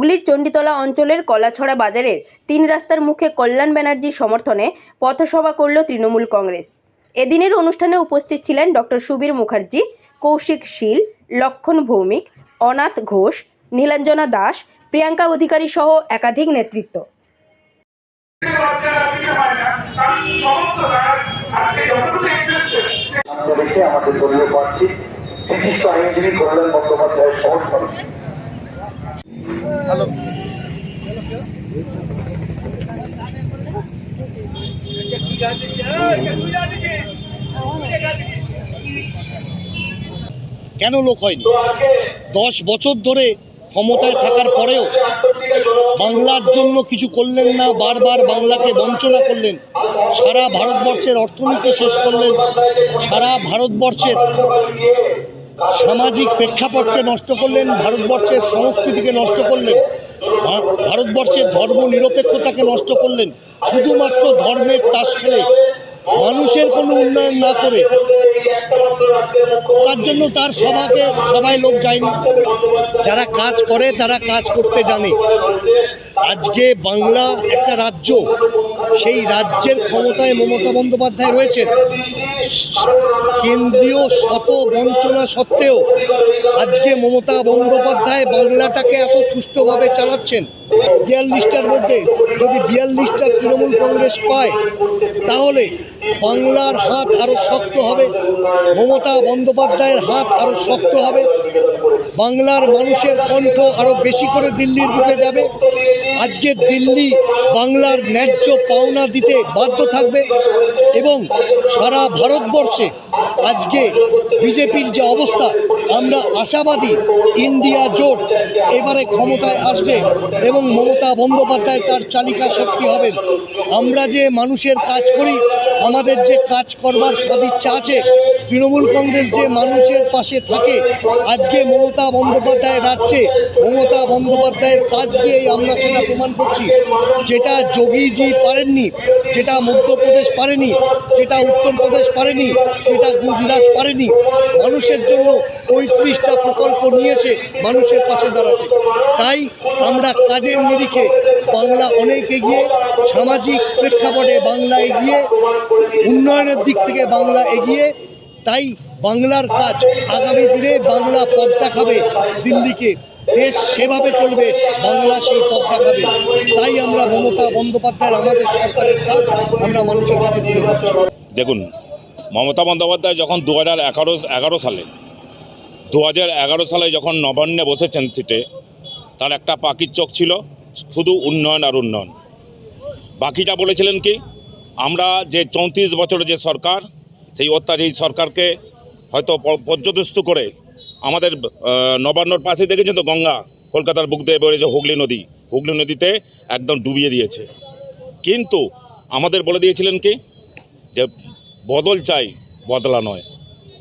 হুগলির চণ্ডীতলা অঞ্চলের কলাছড়া বাজারের তিন রাস্তার মুখে কল্যাণ ব্যানার্জির সমর্থনে পথসভা করল তৃণমূল কংগ্রেস। এদিনের অনুষ্ঠানে উপস্থিত ছিলেন ডক্টর সুবীর মুখার্জি, কৌশিক শীল, লক্ষণ ভৌমিক, অনাথ ঘোষ, নীলাঞ্জনা দাস, প্রিয়াঙ্কা অধিকারী সহ একাধিক নেতৃত্ব। আমাদের কল্যাণ বন্দ্যোপাধ্যায়ের সমর্থন কেন লোক হয়নি? দশ বছর ধরে ক্ষমতায় থাকার পরেও বাংলার জন্য কিছু করলেন না বারবার বাংলাকে বঞ্চনা করলেন সারা ভারতবর্ষের অর্থনীতি শেষ করলেন সারা ভারতবর্ষের সামাজিক প্রেক্ষাপটকে নষ্ট করলেন, ভারতবর্ষের সংস্কৃতিকে নষ্ট করলেন ভারতবর্ষের ধর্ম নিরপেক্ষতাকে নষ্ট করলেন, শুধুমাত্র ধর্মের তাস খেলে মানুষের কোনো উন্নয়ন না করে। তার জন্য তার সভাকে সবাই লোক যায়নি। যারা কাজ করে, তারা কাজ করতে জানে। আজকে বাংলা একটা রাজ্য, সেই রাজ্যের ক্ষমতায় মমতা বন্দ্যোপাধ্যায় রয়েছেন। কেন্দ্রীয় শত বঞ্চনা সত্ত্বেও আজকে মমতা বন্দ্যোপাধ্যায় বাংলাটাকে এত সুষ্ঠুভাবে চালাচ্ছেন। বিয়াল্লিশটার মধ্যে যদি বিয়াল্লিশটা তৃণমূল কংগ্রেস পায়, তাহলে বাংলার হাত আরও শক্ত হবে, মমতা বন্দ্যোপাধ্যায়ের হাত আরও শক্ত হবে, বাংলার মানুষের কণ্ঠ আরও বেশি করে দিল্লির বুকে যাবে। আজকে দিল্লি বাংলার ন্যায্য পাওনা দিতে বাধ্য থাকবে এবং সারা ভারতবর্ষে আজকে বিজেপির যে অবস্থা, আমরা আশাবাদী ইন্ডিয়া জোট এবারে ক্ষমতায় আসবে এবং মমতা বন্দ্যোপাধ্যায় তার চালিকা শক্তি হবেন। আমরা যে মানুষের কাজ করি, আমাদের যে কাজ করবার সদিচ্ছা আছে তৃণমূল কংগ্রেস যে মানুষের পাশে থাকে, আজকে মমতা বন্দ্যোপাধ্যায় রাজ্যে, মমতা বন্দ্যোপাধ্যায়ের কাজ দিয়েই আমরা সেটা প্রমাণ করছি। যেটা যোগীজি পারেননি, যেটা মধ্যপ্রদেশ পারেনি, যেটা উত্তরপ্রদেশ পারেনি, যেটা গুজরাট পারেনি, মানুষের জন্য পঁয়ত্রিশটা প্রকল্প নিয়েছে মানুষের পাশে দাঁড়াতে। তাই আমরা কাজের নিরিখে বাংলা অনেক এগিয়ে, সামাজিক প্রেক্ষাপটে বাংলা এগিয়ে, উন্নয়নের দিক থেকে বাংলা এগিয়ে তাই বাংলার কাজ আগামী দিনে বাংলা পথ দেখাবে দিল্লিকে দেশ সেভাবে চলবে, বাংলা সেই পথ দেখাবে তাই আমরা মমতা বন্দ্যোপাধ্যায়ের, আমাদের সরকারের কাজ, আমরা মানুষের কাছে তুলে ধরছি। দেখুন, মমতা বন্দ্যোপাধ্যায় যখন দু হাজার এগারো এগারো সালে দু হাজার এগারো সালে যখন নবান্নে বসেছেন সিটে, তার একটা পাখির চোখ ছিল, শুধু উন্নয়ন আর উন্নয়ন। বাকিটা বলেছিলেন কি, আমরা যে চৌত্রিশ বছরের যে সরকার সেই অত্যাচারী সরকারকে হয়তো পর্যদস্ত করে আমাদের নবান্নর পাশে দেখেছেন তো গঙ্গা, কলকাতার বুক দিয়ে বেরিয়েছে হুগলি নদী। হুগলি নদীতে একদম ডুবিয়ে দিয়েছে। কিন্তু আমাদের বলে দিয়েছিলেন কি? যে বদল চাই, বদলা নয়।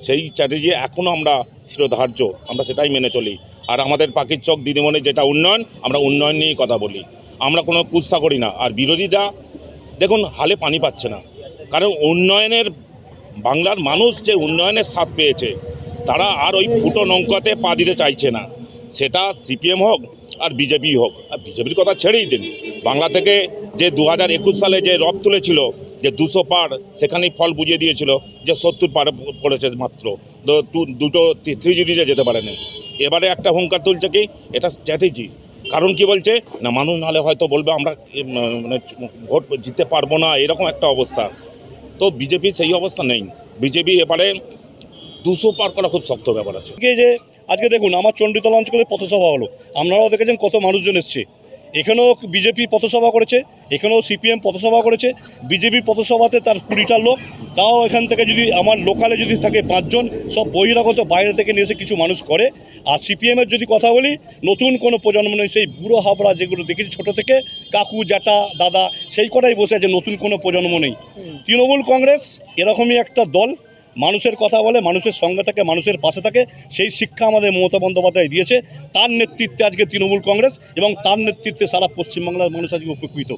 সেই স্ট্র্যাটেজি এখনও আমরা শিরোধার্য, আমরা সেটাই মেনে চলি। আর আমাদের পাখির চোখ, দিদিমণির যেটা উন্নয়ন, আমরা উন্নয়ন নিয়েই কথা বলি। আমরা কোনো কুৎসা করি না। আর বিরোধীরা, দেখুন, হালে পানি পাচ্ছে না। কারণ উন্নয়নের বাংলার মানুষ যে উন্নয়নের স্বাদ পেয়েছে, তারা আর ওই ফুটো নৌকাতে পা দিতে চাইছে না। সেটা সিপিএম হোক আর বিজেপি হোক। আর বিজেপির কথা ছেড়েই দিন। বাংলা থেকে যে দু হাজার একুশ সালে যে রব তুলেছিল, যে দুশো পার সেখানেই ফল বুঝিয়ে দিয়েছিল, যে সত্তর পার পড়েছে মাত্র। দুটো থ্রি জিডিতে যেতে পারেনি। এবারে একটা হুঙ্কার তুলছে কি? এটা স্ট্র্যাটেজি কারণ কি বলছে? না, মানুষ নাহলে হয়তো বলবে, আমরা মানে ভোট জিততে পারব না, এরকম একটা অবস্থা। তো বিজেপি সেই অবস্থা নেই। বিজেপি এবারে দুশো পার করা খুব শক্ত ব্যাপার আছে। যে, আজকে দেখুন, আমার চণ্ডীতলা অঞ্চলে পথসভা হলো। আপনারাও দেখেছেন কত মানুষজন এসছে। এখানেও বিজেপি পথসভা করেছে এখানেও সিপিএম পথসভা করেছে বিজেপি পথসভাতে তার কুড়িটা লোক তাও এখান থেকে যদি আমার লোকালে যদি থাকে পাঁচজন সব বহিরাগত বাইরে থেকে নিয়ে এসে কিছু মানুষ করে। আর সিপিএমের যদি কথা বলি নতুন কোনো প্রজন্ম নেই সেই বুড়ো হাবড়া যেগুলো দেখেছি ছোটো থেকে কাকু জ্যাঠা দাদা সেই কটাই বসে আছে নতুন কোনো প্রজন্ম নেই। তৃণমূল কংগ্রেস এরকমই একটা দল মানুষের কথা বলে মানুষের সঙ্গে থাকে মানুষের পাশে থাকে সেই শিক্ষা আমাদের মমতা বন্দ্যোপাধ্যায় দিয়েছে। তার নেতৃত্বে আজকে তৃণমূল কংগ্রেস এবং তার নেতৃত্বে সারা পশ্চিমবাংলার মানুষ আজকে উপকৃত।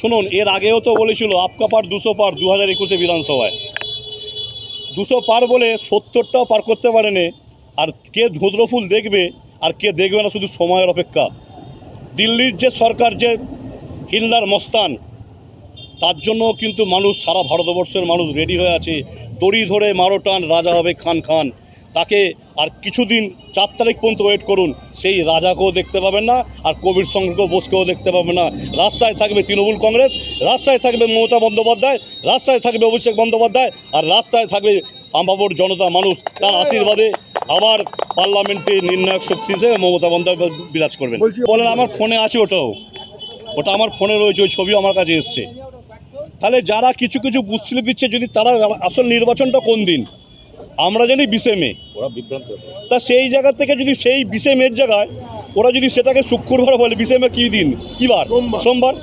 শুনুন এর আগেও তো বলেছিল আপকা পার দুশো পার দু হাজার একুশে বিধানসভায়। দুশো পার বলে সত্তরটাও পার করতে পারেনি আর কে ধুদ্র ফুল দেখবে আর কে দেখবে না শুধু সময়ের অপেক্ষা। দিল্লির যে সরকার যে হিল্লার মস্তান তার জন্য কিন্তু মানুষ সারা ভারতবর্ষের মানুষ রেডি হয়ে আছে। দড়ি ধরে মারোটান রাজা হবে খান খান। তাকে আর কিছুদিন চার তারিখ পর্যন্ত ওয়েট করুন। সেই রাজাকেও দেখতে পাবেন না আর কবির সঙ্গকেও বোসকেও দেখতে পাবেন না। রাস্তায় থাকবে তৃণমূল কংগ্রেস রাস্তায় থাকবে মমতা বন্দ্যোপাধ্যায় রাস্তায় থাকবে অভিষেক বন্দ্যোপাধ্যায় আর রাস্তায় থাকবে আমাবর জনতা মানুষ। তার আশীর্বাদে আবার পার্লামেন্টে নির্ণায়ক শক্তি হিসেবে মমতা বন্দ্যোপাধ্যায় বিরাজ করবেন। বলেন আমার ফোনে আছে ওটাও। ওটা আমার ফোনে রয়েছে ওই ছবিও আমার কাছে এসছে। তাহলে যারা কিছু কিছু বুথ দিচ্ছে যদি তারা আসল নির্বাচনটা কোন দিন? আমরা জানি বিশে মে। ওরা বিভ্রান্ত তা সেই জায়গা থেকে যদি সেই বিশে মের জায়গায় ওরা যদি সেটাকে শুক্রবার বলে বিশে মে কী দিন? কী বার? সোমবার।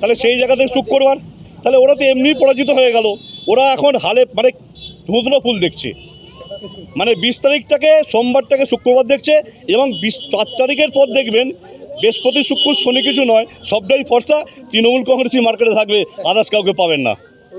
তাহলে সেই জায়গা থেকে শুক্রবার। তাহলে ওরা তো এমনি পরাজিত হয়ে গেল। ওরা এখন হালে মানে ধুতলো ফুল দেখছে। মানে বিশ তারিখটাকে সোমবারটাকে শুক্রবার দেখছে এবং বিশ চার তারিখের পর দেখবেন বৃহস্পতি, শুক্র, শনি কিছু নয়, সবটাই ফর্সা, তৃণমূল কংগ্রেসই মার্কেটে থাকবে আদার্স কাউকে পাবেন না।